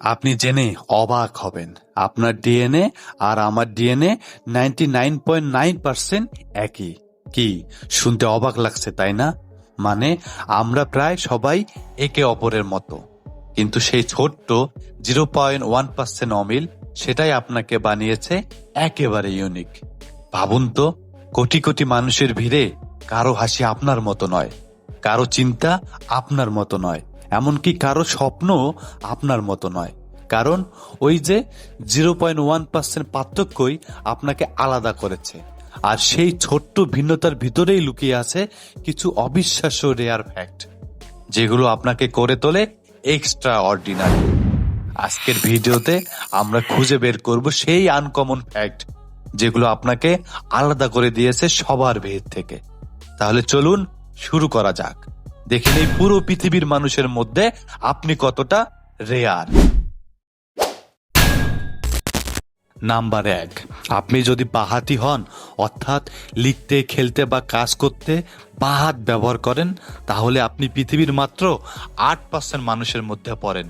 আপনি জেনে অবাক হবেন। আপনার ডিএনএ আর আমার DNA ninety nine point nine percent একই। কি? শুনতে অবাক লাগছে, তাই না? মানে আমরা প্রায় সবাই একে অপরের মতো। কিন্তু সেই ছোট্ট জিরো পয়েন্ট ওয়ান পার্সেন্ট অমিল সেটাই আপনাকে বানিয়েছে একেবারে ইউনিক ভাবুন তো, কোটি কোটি মানুষের ভিড়ে কারও হাসি আপনার মতো নয়, কারও চিন্তা আপনার মতো নয়। এমনকি কারও স্বপ্ন আপনার মতো নয়। কারণ ওই যে জিরো পয়েন্ট ওয়ান পার্সেন্ট পার্থক্যই আপনাকে আলাদা করেছে। আর সেই ছোট্ট ভিন্নতার ভিতরেই লুকিয়ে আছে কিছু অবিশ্বাস্য রেয়ার ফ্যাক্ট যেগুলো আপনাকে করে তোলে এক্সট্রা অর্ডিনারি আজকের ভিডিওতে আমরা খুঁজে বের করব সেই আনকমন ফ্যাক্ট যেগুলো আপনাকে আলাদা করে দিয়েছে সবার ভিড় থেকে। তাহলে চলুন শুরু করা যাক। দেখে নেই, পুরো পৃথিবীর মানুষের মধ্যে আপনি কতটা রেয়ার নাম্বার এক, আপনি যদি বাহাতি হন, অর্থাৎ লিখতে, খেলতে বা কাজ করতে বাহাত ব্যবহার করেন, তাহলে আপনি পৃথিবীর মাত্র আট পার্সেন্ট মানুষের মধ্যে পড়েন।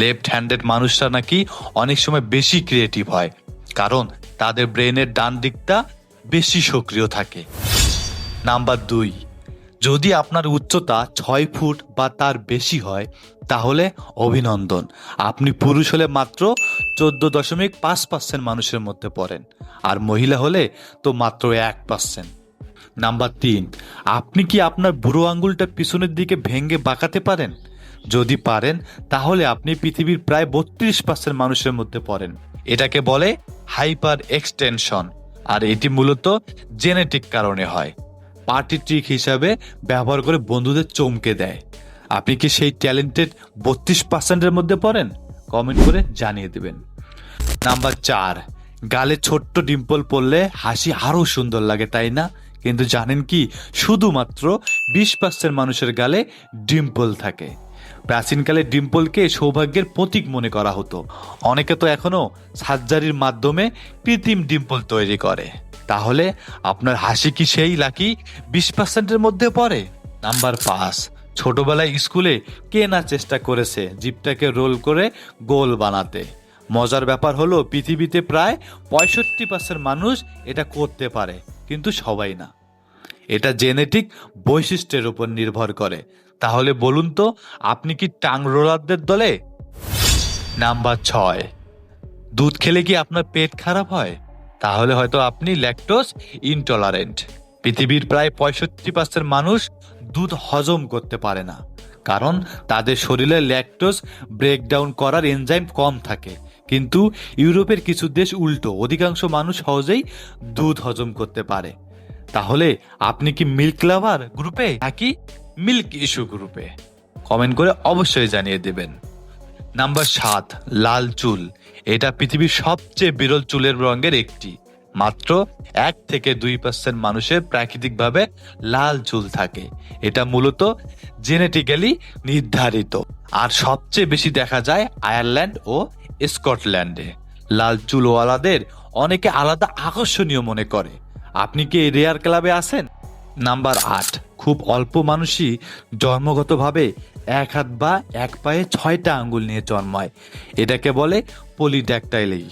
লেফট হ্যান্ডেড মানুষরা নাকি অনেক সময় বেশি ক্রিয়েটিভ হয়, কারণ তাদের ব্রেনের ডান দিকটা বেশি সক্রিয় থাকে। নাম্বার দুই যদি আপনার উচ্চতা ছয় ফুট বা তার বেশি হয়, তাহলে অভিনন্দন। আপনি পুরুষ হলে মাত্র চোদ্দ দশমিক পাঁচ পার্সেন্ট মানুষের মধ্যে পড়েন, আর মহিলা হলে তো মাত্র এক পার্সেন্ট নাম্বার তিন, আপনি কি আপনার বুড়ো আঙ্গুলটা পিছনের দিকে ভেঙে বাঁকাতে পারেন? যদি পারেন, তাহলে আপনি পৃথিবীর প্রায় বত্রিশ পার্সেন্ট মানুষের মধ্যে পড়েন। এটাকে বলে হাইপার এক্সটেনশন, আর এটি মূলত জেনেটিক কারণে হয়। পার্টি ট্রিক হিসাবে ব্যবহার করে বন্ধুদের চমকে দেয়। আপনি কি সেই ট্যালেন্টেড বত্রিশ পার্সেন্টের মধ্যে পড়েন? কমেন্ট করে জানিয়ে দেবেন। নাম্বার চার, গালে ছোট্ট ডিম্পল পড়লে হাসি আরও সুন্দর লাগে, তাই না? কিন্তু জানেন কি, শুধুমাত্র বিশ পার্সেন্ট মানুষের গালে ডিম্পল থাকে। প্রাচীনকালে ডিম্পলকে সৌভাগ্যের প্রতীক মনে করা হতো। অনেকে তো এখনও সার্জারির মাধ্যমে কৃত্রিম ডিম্পল তৈরি করে। তাহলে আপনার হাসি কি সেই লাকি? বিশ পার্সেন্টের মধ্যে পড়ে। নাম্বার পাঁচ, ছোটবেলায় স্কুলে কে না চেষ্টা করেছে জিপটাকে রোল করে গোল বানাতে। মজার ব্যাপার হলো পৃথিবীতে প্রায় পঁয়ষট্টি পার্সেন্ট মানুষ এটা করতে পারে, কিন্তু সবাই না। এটা জেনেটিক বৈশিষ্ট্যের উপর নির্ভর করে। তাহলে বলুন তো, আপনি কি টাং রোলারদের দলে? নাম্বার ছয়, দুধ খেলে কি আপনার পেট খারাপ হয়? তাহলে হয়তো আপনি ল্যাকটোজ ইনটলারেন্ট পৃথিবীর প্রায় পঁয়ষট্টি পার্সেন্ট মানুষ দুধ হজম করতে পারে না, কারণ তাদের শরীরে ল্যাকটোজ ব্রেকডাউন করার এনজাইম কম থাকে। কিন্তু ইউরোপের কিছু দেশ উল্টো, অধিকাংশ মানুষ সহজেই দুধ হজম করতে পারে। তাহলে আপনি কি মিল্ক লাভার গ্রুপে নাকি মিল্ক ইস্যু গ্রুপে কমেন্ট করে অবশ্যই জানিয়ে দেবেন। নাম্বার সাত, লাল চুল। এটা পৃথিবীর সবচেয়ে বিরল চুলের রঙের একটি। মাত্র এক থেকে দুই পার্সেন্ট মানুষের প্রাকৃতিকভাবে লাল চুল থাকে। এটা মূলত জেনেটিক্যালি নির্ধারিত। আর সবচেয়ে বেশি দেখা যায় আয়ারল্যান্ড ও স্কটল্যান্ডে। লাল চুলওয়ালাদের অনেকে আলাদা আকর্ষণীয় মনে করে। আপনি কি রেয়ার ক্লাবে আছেন? নাম্বার আট। খুব অল্প মানুষই জন্মগতভাবে এক হাত বা এক পায়ে ছয়টা আঙ্গুল নিয়ে জন্মায়। এটাকে বলে পলিড্যাকটাইলেই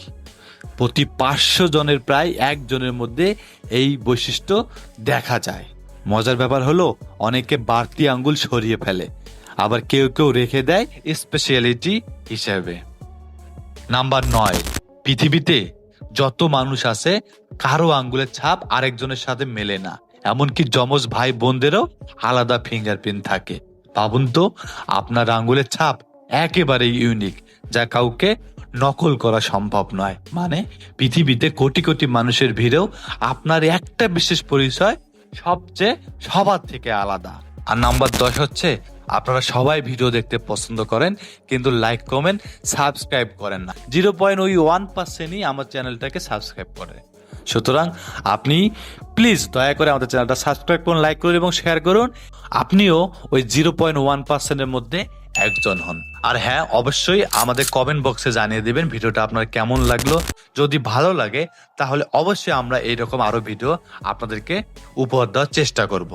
প্রতি পাঁচশো জনের প্রায় একজনের মধ্যে এই বৈশিষ্ট্য দেখা যায়। মজার ব্যাপার হলো, অনেকে বাড়তি আঙ্গুল সরিয়ে ফেলে। আবার কেউ কেউ রেখে দেয় স্পেশালিটি হিসেবে। নাম্বার নয়, পৃথিবীতে যত মানুষ আছে, কারও আঙ্গুলের ছাপ আরেকজনের সাথে মেলে না। এমনকি যমজ ভাই বোনদেরও আলাদা ফিঙ্গারপ্রিন্ট থাকে। ভাবুন তো, আপনার আঙ্গুলের ছাপ একেবারে ইউনিক যা কাউকে নকল করা সম্ভব নয়। মানে পৃথিবীতে কোটি কোটি মানুষের ভিড়েও আপনার একটা বিশেষ পরিচয় সবচেয়ে সবার থেকে আলাদা। আর নাম্বার দশ হচ্ছে, আপনারা সবাই ভিডিও দেখতে পছন্দ করেন, কিন্তু লাইক, কমেন্ট, সাবস্ক্রাইব করেন না। জিরো পয়েন্ট ওই ওয়ান পার্সেন্টই আমার চ্যানেলটাকে সাবস্ক্রাইব করে। সুতরাং আপনি প্লিজ দয়া করে আমাদের চ্যানেলটা সাবস্ক্রাইব করুন, লাইক করুন এবং শেয়ার করুন। আপনিও ওই জিরো পয়েন্ট ওয়ান পার্সেন্টের মধ্যে একজন হন। আর হ্যাঁ অবশ্যই আমাদের কমেন্ট বক্সে জানিয়ে দেবেন ভিডিওটা আপনার কেমন লাগল। যদি ভালো লাগে, তাহলে অবশ্যই আমরা এইরকম আরও ভিডিও আপনাদেরকে উপহার দেওয়ার চেষ্টা করব।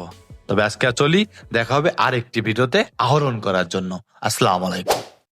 তবে আজকে আর চলি, দেখা হবে আরেকটি ভিডিওতে আহরণ করার জন্য। আসসালামু আলাইকুম।